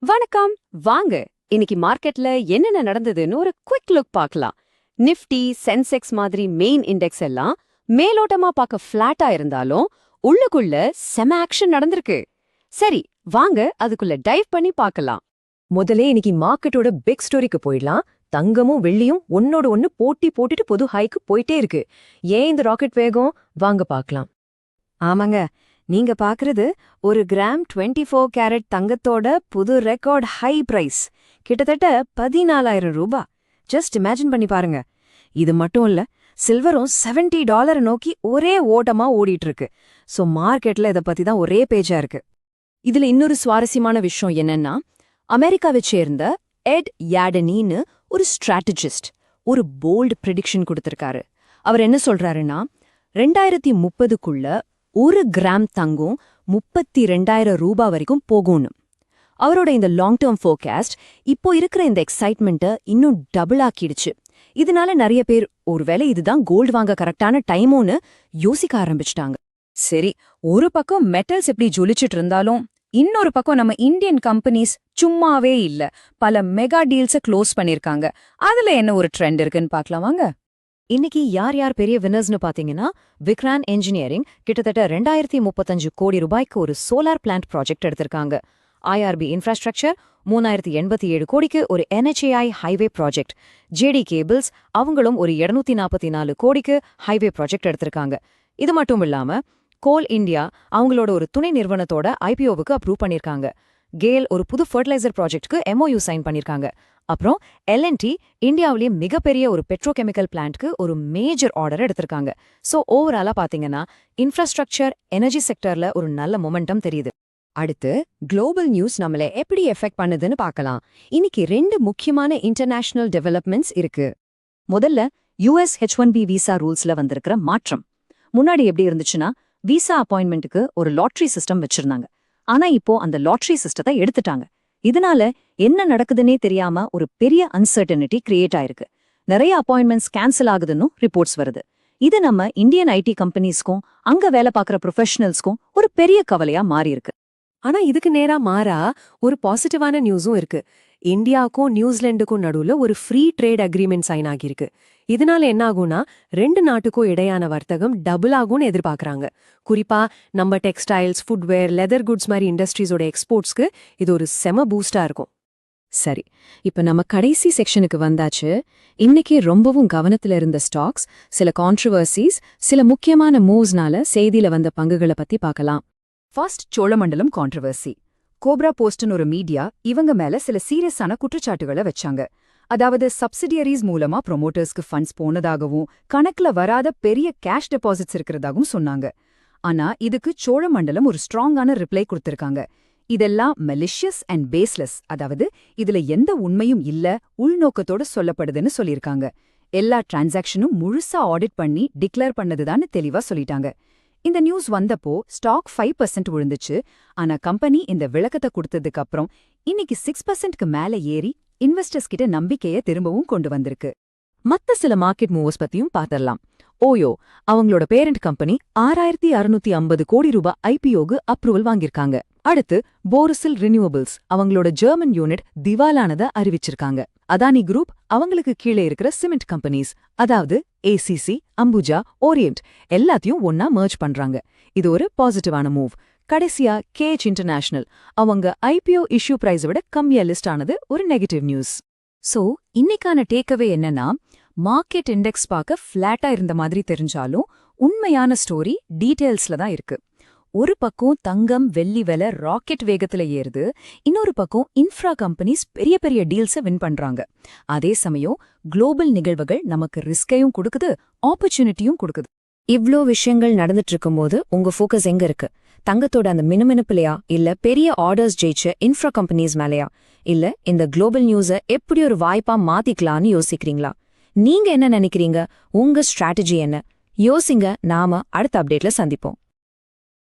வணக்கம். வாங்க. இன்னைக்கு மார்க்கெட்ல என்னென்ன நடந்ததுன்னு ஒரு குவிக் லுக் பார்க்கலாம். நிஃப்டி சென்செக்ஸ் மாதிரி மெயின் இண்டெக்ஸ் எல்லாம் மேலோட்டமா பார்க்க ஃபிளாட்டா இருந்தாலும் உள்ளுக்குள்ள செம ஆக்ஷன் நடந்திருக்கு. சரி வாங்க அதுக்குள்ள டைவ் பண்ணி பார்க்கலாம். முதல்ல இன்னைக்கு மார்க்கெட்டோட பிக் ஸ்டோரிக்கு போயிடலாம். தங்கமும் வெள்ளியும் ஒன்னோட ஒன்னு போட்டி போட்டுட்டு புது ஹைக்கு போயிட்டே இருக்கு. ஏன் இந்த ராக்கெட் வேகம்? வாங்க பார்க்கலாம். ஆமாங்க. நீங்க பாக்குறது ஒரு கிராம் 24 ஃபோர் கேரட் தங்கத்தோட புது ரெக்கார்ட் ஹை பிரைஸ். கிட்டத்தட்ட பதினாலாயிரம் ரூபாய் ஜஸ்ட் இமேஜின் பண்ணி பாருங்க. இது மட்டும் இல்ல சில்வரும் 70 டாலரை நோக்கி ஒரே ஓட்டமா ஓடிட்டு இருக்கு சோ மார்க்கெட்ல இத பத்தி தான் ஒரே பேஜா இருக்கு. இதுல இன்னொரு சுவாரஸ்யமான விஷயம் என்னன்னா அமெரிக்காவை சேர்ந்த எட் யாடனின்னு ஒரு ஸ்ட்ராட்டஜிஸ்ட் ஒரு போல்டு ப்ரிடிக்ஷன் கொடுத்திருக்காரு. அவர் என்ன சொல்றாருன்னா ரெண்டாயிரத்தி முப்பதுக்குள்ள ஒரு கிராம் தங்கம் முப்பத்தி ரெண்டாயிரம் ரூபாய் வரைக்கும் போகும்னு அவரோட இந்த லாங் டேர்ம் ஃபோர்காஸ்ட் இப்போ இருக்கிற இந்த எக்ஸைட்மெண்ட்டை இன்னும் டபுள் ஆக்கிடுச்சு. இதனால நிறைய பேர் ஒருவேளை இதுதான் கோல்டு வாங்க கரெக்டான டைமோன்னு யோசிக்க ஆரம்பிச்சிட்டாங்க. சரி ஒரு பக்கம் மெட்டல்ஸ் எப்படி ஜொலிச்சிட்டு இருந்தாலும் இன்னொரு பக்கம் நம்ம இந்தியன் கம்பெனிஸ் சும்மாவே இல்ல. பல மெகா டீல்ஸ க்ளோஸ் பண்ணிருக்காங்க அதுல என்ன ஒரு ட்ரெண்ட் இருக்குன்னு பார்க்கலாம் வாங்க. இன்னைக்கு யார் யார் பெரிய வின்னர்ஸ்னு பாத்தீங்கன்னா விக்ரான் என்ஜினியரிங் கிட்டத்தட்ட ரெண்டாயிரத்தி முப்பத்தஞ்சு கோடி ரூபாய்க்கு ஒரு சோலார் பிளான்ட் ப்ராஜெக்ட் எடுத்திருக்காங்க. ஐஆர்பி இன்ஃப்ராஸ்ட்ரக்சர் மூணாயிரத்தி எண்பத்தி ஏழு கோடிக்கு ஒரு NHAI highway project JD cables அவங்களும் ஒரு இருநூத்தி நாற்பத்தி நாலு கோடிக்கு ஹைவே ப்ராஜெக்ட் எடுத்திருக்காங்க. இது மட்டும் இல்லாம கோல் இந்தியா அவங்களோட ஒரு துணை நிறுவனத்தோட ஐபிஓவுக்கு அப்ரூவ் பண்ணிருக்காங்க. கேல் ஒரு புது ஃபர்டிலைசர் ப்ராஜெக்ட்க்கு எம்ஓயூ சைன் பண்ணிருக்காங்க. அப்புறம் எல்என்டி இந்தியாவிலேயே மிகப்பெரிய ஒரு பெட்ரோகெமிக்கல் பிளான்ட்க்கு ஒரு மேஜர் ஆர்டர் எடுத்திருக்காங்க. சோ ஓவராலா பாத்தீங்கன்னா இன்ஃப்ராஸ்ட்ரக்சர் எனர்ஜி செக்டர்ல ஒரு நல்ல மொமெண்டம் தெரியுது. அடுத்து குளோபல் நியூஸ் நம்மள எப்படி எஃபெக்ட் பண்ணுதுன்னு பார்க்கலாம் இன்னைக்கு ரெண்டு முக்கியமான இன்டர்நேஷனல் டெவலப்மெண்ட்ஸ் இருக்கு. முதல்ல US H one B visa ரூல்ஸ்ல வந்திருக்கிற மாற்றம். முன்னாடி எப்படி இருந்துச்சுன்னா விசா அப்பாயின்மெண்ட்டுக்கு ஒரு லாட்ரி சிஸ்டம் வச்சிருந்தாங்க. ஆனா இப்போ அந்த லாட்ரி சிஸ்டத்தை எடுத்துட்டாங்க. இதனால என்ன நடக்குதுன்னே தெரியாம ஒரு பெரிய அன்சர்டனிட்டி கிரியேட் ஆயிருக்கு. நிறைய அப்பாயின்மெண்ட்ஸ் கேன்சல் ஆகுதுன்னு ரிப்போர்ட்ஸ் வருது. இது நம்ம இந்தியன் ஐடி கம்பெனிஸ்க்கும் அங்க வேலை பார்க்குற ப்ரொஃபஷனல்ஸ்க்கும் ஒரு பெரிய கவலையா மாறி இருக்கு ஆனா இதுக்கு நேரா மாறா ஒரு பாசிட்டிவான நியூஸும் இருக்கு. இந்தியாவுக்கும் நியூசிலாண்டுக்கும் நடுவுல ஒரு ஃப்ரீ ட்ரேட் அக்ரிமெண்ட் சைன் ஆகியிருக்கு. இதனால என்ன ஆகும்னா ரெண்டு நாட்டுக்கும் இடையான வர்த்தகம் டபுள் ஆகும்னு எதிர்பார்க்கறாங்க. குறிப்பா நம்ம டெக்ஸ்டைல்ஸ் ஃபுட்வேர் லெதர் குட்ஸ் மாதிரி இண்டஸ்ட்ரீஸோட எக்ஸ்போர்ட்ஸ்க்கு இது ஒரு செம பூஸ்டா இருக்கும். சரி இப்ப நம்ம கடைசி செக்ஷனுக்கு வந்தாச்சு. இன்னைக்கு ரொம்பவும் கவனத்துல இருந்த ஸ்டாக்ஸ் சில கான்ட்ரவர்சிஸ் சில முக்கியமான மூவ்ஸ்னால செய்தியில வந்த பங்குகளை பத்தி பார்க்கலாம். ஃபர்ஸ்ட் சோழமண்டலம் கான்ட்ரவர்சி கோப்ரா போஸ்ட்னு ஒரு மீடியா இவங்க மேல சில சீரியஸான குற்றச்சாட்டுகளை வச்சாங்க. அதாவது சப்சிடியரிஸ் மூலமா ப்ரொமோட்டர்ஸ்க்கு ஃபண்ட்ஸ் போனதாகவும் கணக்குல வராத பெரிய கேஷ் டெபாசிட்ஸ் இருக்கிறதாகவும் சொன்னாங்க. ஆனா இதுக்கு சோழமண்டலம் ஒரு ஸ்ட்ராங்கான ரிப்ளை கொடுத்திருக்காங்க. இதெல்லாம் மெலிஷியஸ் அண்ட் பேஸ்லெஸ் அதாவது இதுல எந்த உண்மையும் இல்ல உள்நோக்கத்தோட சொல்லப்படுதுன்னு சொல்லியிருக்காங்க. எல்லா டிரான்சாக்ஷனும் முழுசா ஆடிட் பண்ணி டிக்ளேர் பண்ணதுதான்னு தெளிவா சொல்லிட்டாங்க. இந்த நியூஸ் வந்தப்போ ஸ்டாக் ஃபைவ் பர்சன்ட் விழுந்துச்சு. ஆனா கம்பெனி இந்த விளக்கத்தை கொடுத்ததுக்கு அப்புறம் இன்னைக்கு சிக்ஸ் பர்சன்ட்க்கு மேல ஏறி இன்வெஸ்டர்ஸ் கிட்ட நம்பிக்கைய திரும்பவும் கொண்டு வந்திருக்கு. மத்த சில மார்க்கெட் மூவ்ஸ் பத்தியும் பார்த்தரலாம் ஓயோ அவங்களோட பேரண்ட் கம்பெனி ஆறாயிரத்தி அறுநூத்தி ஐம்பது கோடி ரூபாய் ஐபிஓக்கு அப்ரூவல் வாங்கியிருக்காங்க. அடுத்து போரிசில் ரினியூவபிள்ஸ் அவங்களோட ஜெர்மன் யூனிட் திவாலானத அறிவிச்சிருக்காங்க. அதானி குரூப் அவங்களுக்கு கீழே இருக்கிற சிமெண்ட் கம்பெனிஸ் அதாவது ஏசிசி அம்புஜா ஓரியன்ட் எல்லாத்தையும் ஒன்னா மர்ஜ் பண்றாங்க. இது ஒரு பாசிட்டிவான மூவ் கடைசியா கேஜ் இன்டர்நேஷனல். அவங்க ஐபிஓ இஷ்யூ பிரைஸ விட கம்மியா லிஸ்ட் ஆனது ஒரு நெகட்டிவ் நியூஸ். சோ இன்னைக்கான டேக்அவே என்னன்னா மார்க்கெட் இண்டெக்ஸ் பார்க்க ஃபிளாட்டா இருந்த மாதிரி தெரிஞ்சாலும் உண்மையான ஸ்டோரி டீடெயில்ஸ்ல தான் இருக்கு. ஒரு பக்கம் தங்கம் வெள்ளி விலை ராக்கெட் வேகத்துல ஏறுது. இன்னொரு பக்கம் இன்ஃப்ரா கம்பெனிஸ் பெரிய பெரிய டீல்ஸை வின் பண்றாங்க. அதே சமயம் குளோபல் நிகழ்வுகள் நமக்கு ரிஸ்கையும் கொடுக்குது ஆப்பர்ச்சுனிட்டியும் கொடுக்குது. இவ்ளோ விஷயங்கள் நடந்துட்டு இருக்கும்போது உங்க ஃபோக்கஸ் எங்க இருக்கு? தங்கத்தோட அந்த மினுமினுப்புலையா? இல்ல பெரிய ஆர்டர்ஸ் ஜெயிச்ச இன்ஃப்ரா கம்பெனிஸ் மேலயா? இல்ல இந்த குளோபல் நியூஸை எப்படி ஒரு வாய்ப்பா மாத்திக்கலாம்னு யோசிக்கிறீங்களா? நீங்க என்ன நினைக்கிறீங்க? உங்க ஸ்ட்ராட்டஜி என்ன? யோசிங்க. நாம அடுத்த அப்டேட்ல சந்திப்போம்.